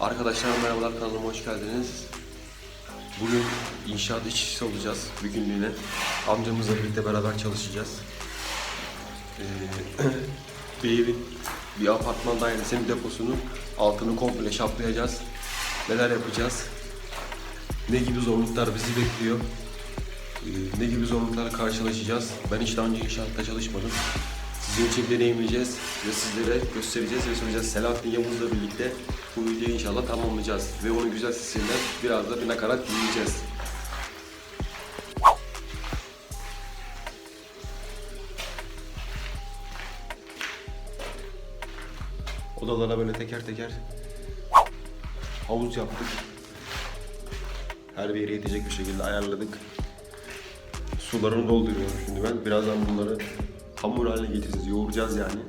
Arkadaşlar merhabalar kanalıma hoş geldiniz. Bugün inşaat işçisi olacağız bir günlüğüne. Amcamızla birlikte beraber çalışacağız. Ee, bir evin, bir apartman dairesinin deposunu altını komple şaplayacağız. Neler yapacağız? Ne gibi zorluklar bizi bekliyor? Ee, ne gibi zorluklarla karşılaşacağız? Ben hiç daha önce inşaatta çalışmadım. Sizin için deneyimleyeceğiz ve sizlere göstereceğiz ve söyleyeceğiz. Selahattin Yavuz'la birlikte bu videoyu inşallah tamamlayacağız. Ve onu güzel sesinden biraz da bir nakarat dinleyeceğiz. Odalara böyle teker teker havuz yaptık. Her bir yere yetecek bir şekilde ayarladık. Sularını dolduruyorum şimdi ben. Birazdan bunları hamur haline getireceğiz, yoğuracağız yani.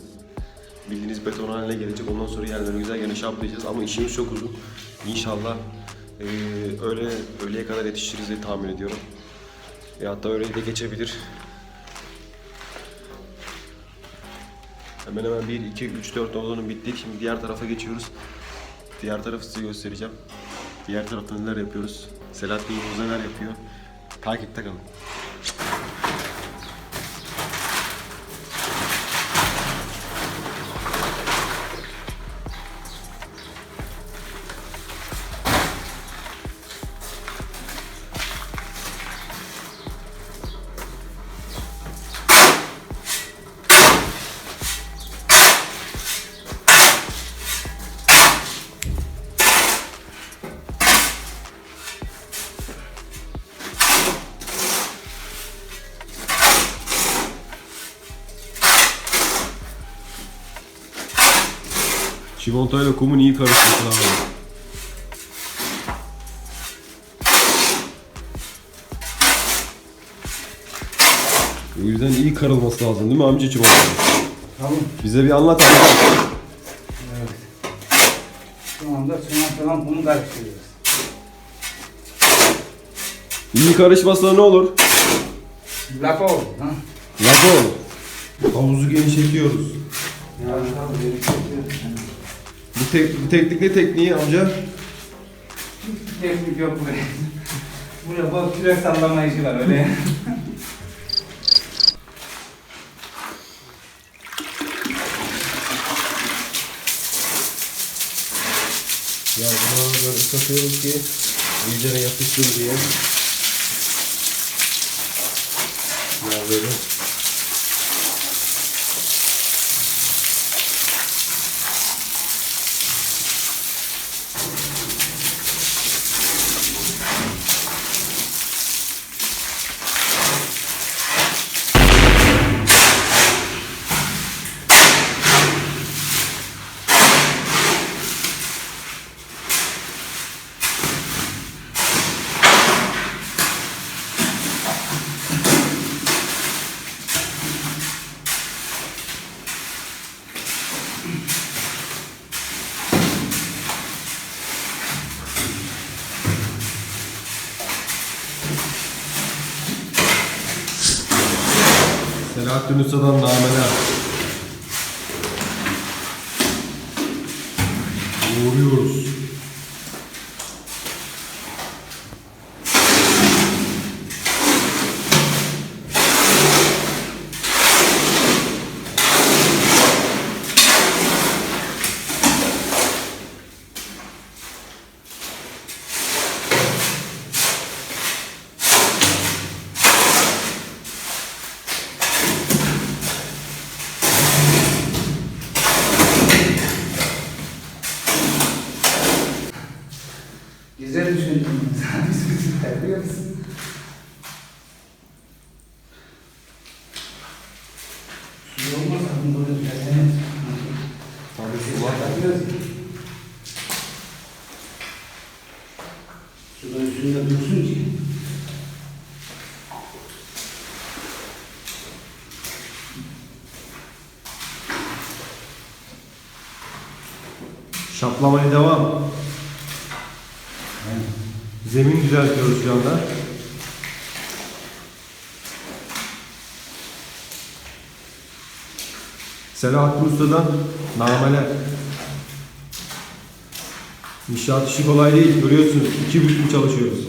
Bildiğiniz beton haline gelecek. Ondan sonra yerlerini güzel gene şaplayacağız. Ama işimiz çok uzun. İnşallah eee öyle öğleye kadar yetişiriz diye tahmin ediyorum. E hatta öğleyi de geçebilir. Hemen hemen 1, 2, 3, 4 odanın bittik. Şimdi diğer tarafa geçiyoruz. Diğer tarafı size göstereceğim. Diğer tarafta neler yapıyoruz? Selahattin Yavuz neler yapıyor? Takipte kalın. Çimentoyla kumun iyi karışması lazım. O yüzden iyi karılması lazım değil mi amca çimento? Tamam. Bize bir anlat amca. Evet. Şu anda çimentodan bunu karıştırıyoruz. İyi karışmazsa ne olur? Lapa oldu. Ha? Lafı olur. Havuzu genişletiyoruz. Ya tabii gerekiyor. Tek, bu teknik ne tekniği amca? Teknik yok buraya. Buraya bak kürek sallama işi var öyle. Ya bunu böyle ıslatıyoruz ki iyice yapışsın diye. Ya böyle. Selahattin Usta'dan nameler. Musun? Su olmasa bunu böyle düzeltemeyiz. Tabii su var. Su da üstünde dursun ki. Şaplamaya devam. Zemin düzeltiyoruz şu anda. Selahattin Usta'dan nameler. İnşaat işi kolay değil. Görüyorsunuz. iki büklüm çalışıyoruz.